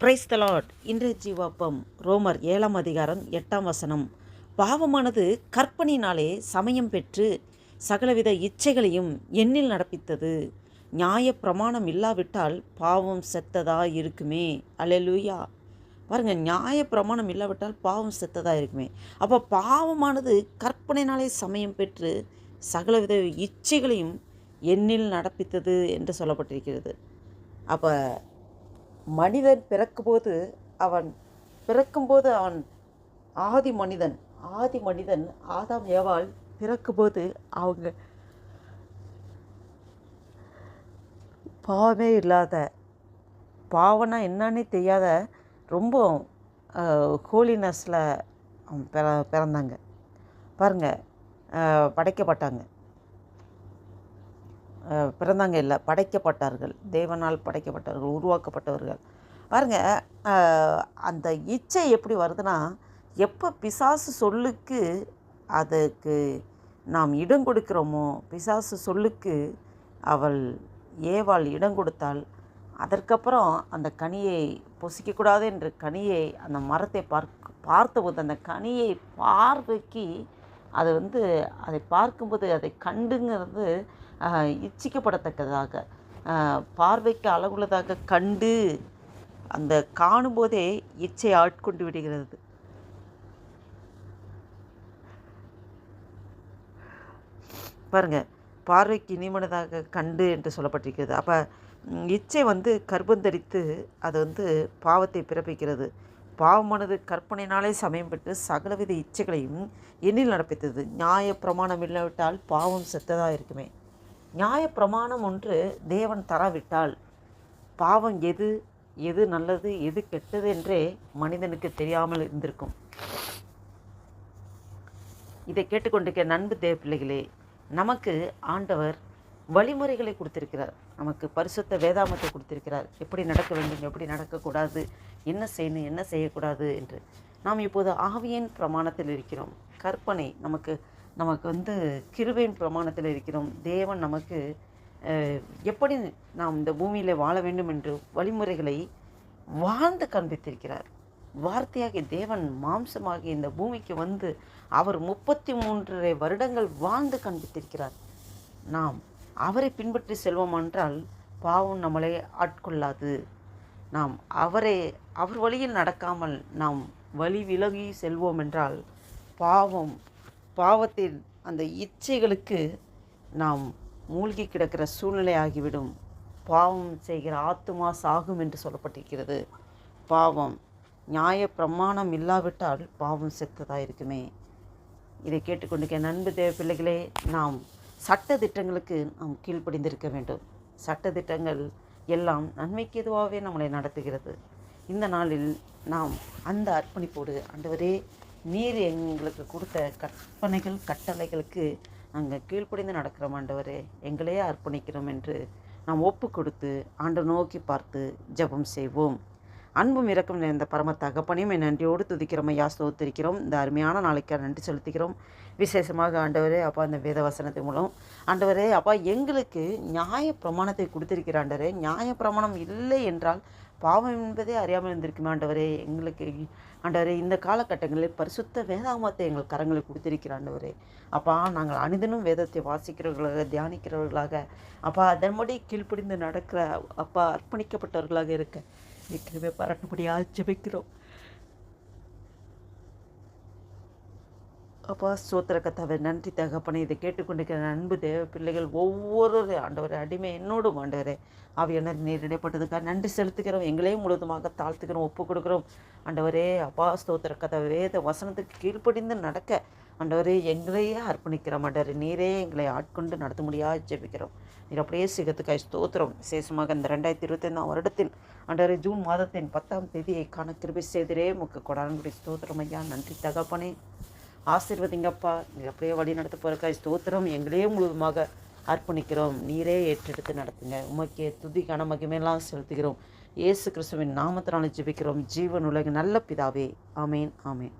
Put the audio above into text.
Price தலாட் இன்றைய ஜீவாப்பம் ரோமர் ஏழாம் அதிகாரம் எட்டாம் வசனம். பாவமானது கற்பனையினாலே சமயம் பெற்று சகலவித இச்சைகளையும் எண்ணில் நடப்பித்தது. நியாய பிரமாணம் இல்லாவிட்டால் பாவம் செத்ததா இருக்குமே. அலலூயா பாருங்க நியாய பிரமாணம் இல்லாவிட்டால் பாவம் செத்ததா இருக்குமே. அப்போ பாவமானது கற்பனைனாலே சமயம் பெற்று சகலவித இச்சைகளையும் எண்ணில் நடப்பித்தது என்று சொல்லப்பட்டிருக்கிறது. அப்போ மனிதன் பிறக்கும்போது அவன் பிறக்கும்போது அவன் ஆதி மனிதன் ஆதி மனிதன் ஆதாம் ஏவாள் பிறக்கும்போது அவங்க பாவமே இல்லாத பாவனா என்னன்னே தெரியாத ரொம்ப ஹோலினஸில் பிற பிறந்தாங்க. பாருங்கள் படைக்கப்பட்டாங்க. பிறந்தாங்க இல்லை படைக்கப்பட்டார்கள். தேவனால் படைக்கப்பட்டவர்கள் உருவாக்கப்பட்டவர்கள். பாருங்க அந்த இச்சை எப்படி வருதுன்னா எப்போ பிசாசு சொல்லுக்கு அதுக்கு நாம் இடம் கொடுக்கிறோமோ பிசாசு சொல்லுக்கு அவள் ஏவாள் இடம் கொடுத்தால் அதற்கப்புறம் அந்த கனியை பொசிக்கக்கூடாது என்ற கனியை அந்த மரத்தை பார்க்க பார்த்தபோது அந்த கனியை பார்வைக்கு அது வந்து அதை பார்க்கும்போது அதை கண்டுங்கிறது இச்சிக்கப்படத்தக்கதாக பார்வைக்கு அழகுள்ளதாக கண்டு அந்த காணும்போதே இச்சை ஆட்கொண்டு விடுகிறது. பாருங்கள் பார்வைக்கு இனிமனதாக கண்டு என்று சொல்லப்பட்டிருக்கிறது. அப்போ இச்சை வந்து கர்ப்பந்தரித்து அது வந்து பாவத்தை பிறப்பிக்கிறது. பாவமானது கற்பனையினாலே சமயம் பெற்று சகலவித இச்சைகளையும் எண்ணில் நடப்பித்தது. நியாய பிரமாணம் இல்லாவிட்டால் பாவம் செத்ததாக இருக்குமே நியாய பிரமாணம் ஒன்று தேவன் தராவிட்டால் பாவம் எது எது நல்லது எது கெட்டது என்றே மனிதனுக்கு தெரியாமல் இருந்திருக்கும். இதை கேட்டுக்கொண்டிருக்க நண்பு தேவ பிள்ளைகளே நமக்கு ஆண்டவர் வழிமுறைகளை கொடுத்திருக்கிறார். நமக்கு பரிசுத்த வேதாமத்தை கொடுத்திருக்கிறார். எப்படி நடக்க வேண்டும் எப்படி நடக்கக்கூடாது என்ன செய்யணும் என்ன செய்யக்கூடாது என்று. நாம் இப்போது ஆவியின் பிரமாணத்தில் இருக்கிறோம். கற்பனை நமக்கு நமக்கு வந்து கிருபையின் பிரமாணத்தில் இருக்கிறோம். தேவன் நமக்கு எப்படி நாம் இந்த பூமியில் வாழ வேண்டும் என்று வழிமுறைகளை வாழ்ந்து காண்பித்திருக்கிறார். வார்த்தையாகிய தேவன் மாம்சமாகி இந்த பூமிக்கு வந்து அவர் முப்பத்தி மூன்றரை வருடங்கள் வாழ்ந்து காண்பித்திருக்கிறார். நாம் அவரை பின்பற்றி செல்வோம் என்றால் பாவம் நம்மளை ஆட்கொள்ளாது. நாம் அவரை அவர் வழியில் நடக்காமல் நாம் வழி விலகி செல்வோம் என்றால் பாவம் பாவத்தில் அந்த இச்சைகளுக்கு நாம் மூழ்கி கிடக்கிற சூழ்நிலை ஆகிவிடும் பாவம் செய்கிற ஆத்துமா சாகும் என்று சொல்லப்பட்டிருக்கிறது. பாவம் நியாய பிரமாணம் இல்லாவிட்டால் பாவம் செத்ததாக இருக்குமே? இதை கேட்டுக்கொண்டிருக்க நண்பு தேவ பிள்ளைகளே நாம் சட்ட திட்டங்களுக்கு நாம் கீழ்ப்படிந்திருக்க வேண்டும். சட்ட திட்டங்கள் எல்லாம் நன்மைக்கு எதுவாகவே நம்மளை நடத்துகிறது. இந்த நாளில் நாம் அந்த அர்ப்பணிப்போடு ஆண்டவரே நீர் எங்களுக்கு கொடுத்த கற்பனைகள் கட்டளைகளுக்கு நாங்கள் கீழ்ப்படிந்து நடக்கிறோம் ஆண்டவரே. எங்களையே அர்ப்பணிக்கிறோம் என்று நாம் ஒப்பு கொடுத்து ஆண்டு நோக்கி பார்த்து ஜெபம் செய்வோம். அன்பும் இறக்கம் நிறைந்த பரம தகப்பனையும் என் நன்றியோடு துதிக்கிறோம் ஐயா ஸ்தோத்திருக்கிறோம். இந்த அருமையான நாளைக்கு நன்றி செலுத்துகிறோம். விசேஷமாக ஆண்டவரே அப்பா இந்த வேத வசனத்தின் மூலம். ஆண்டவரே அப்பா எங்களுக்கு நியாய பிரமாணத்தை கொடுத்திருக்கிற ஆண்டவரே. நியாய பிரமாணம் இல்லை என்றால் பாவம் என்பதே அறியாமல் இருந்திருக்குமே ஆண்டவரே. எங்களுக்கு ஆண்டவரே இந்த காலகட்டங்களில் பரிசுத்த வேதாமத்தை எங்கள் கரங்களில் கொடுத்திருக்கிற ஆண்டவரே. அப்பா நாங்கள் அனிதனும் வேதத்தை வாசிக்கிறவர்களாக தியானிக்கிறவர்களாக அப்பா அதன்படி கீழ்ப்பிடிந்து நடக்கிற அப்பா அர்ப்பணிக்கப்பட்டவர்களாக இருக்க. நிற்கவே பரட்டுபடியாக ஜெபிக்கிறோம். அப்பா சோத்திர கத்தாவை நன்றி தகப்பனே இதை கேட்டுக்கொண்டிருக்கிற அன்பு தேவ பிள்ளைகள் ஒவ்வொரு ஆண்டவர் அடிமை என்னோடும் ஆண்டவரே. அவையினர் நேரிடப்பட்டதுக்காக நன்றி செலுத்துகிறோம். எங்களையும் முழுவதுமாக தாழ்த்துக்கிறோம் ஒப்பு கொடுக்குறோம் ஆண்டவரே அப்பா ஸ்தோத்திர கதை வேத வசனத்துக்கு கீழ்ப்படிந்து நடக்க ஆண்டவரே எங்களையே அர்ப்பணிக்கிறோம் ஆண்டவர். நீரே எங்களை ஆட்கொண்டு நடத்த முடியாது ஜெபிக்கிறோம். நீர் அப்படியே சிகத்துக்காய் ஸ்தோத்திரம். விசேஷமாக இந்த ரெண்டாயிரத்தி இருபத்தைந்தாம் வருடத்தில் ஆண்டவரே ஜூன் மாதத்தின் பத்தாம் தேதியை காண கிருபி செய்திரே முக்க கொடான்குடி ஸ்தோத்திரம் ஐயா. நன்றி தகப்பனே. ஆசிர்வதிங்கப்பா. நீங்கள் அப்படியே வழி நடத்த போகிறக்காய் ஸ்தோத்திரம். எங்களையே முழுவதுமாக அர்ப்பணிக்கிறோம். நீரே ஏற்றெடுத்து நடத்துங்க. உமக்கே துதி கனமகிமையெல்லாம் செலுத்துகிறோம். இயேசு கிறிஸ்துவின் நாமத்தினால ஜெபிக்கிறோம். ஜீவன் உலக நல்ல பிதாவே. ஆமேன் ஆமேன்.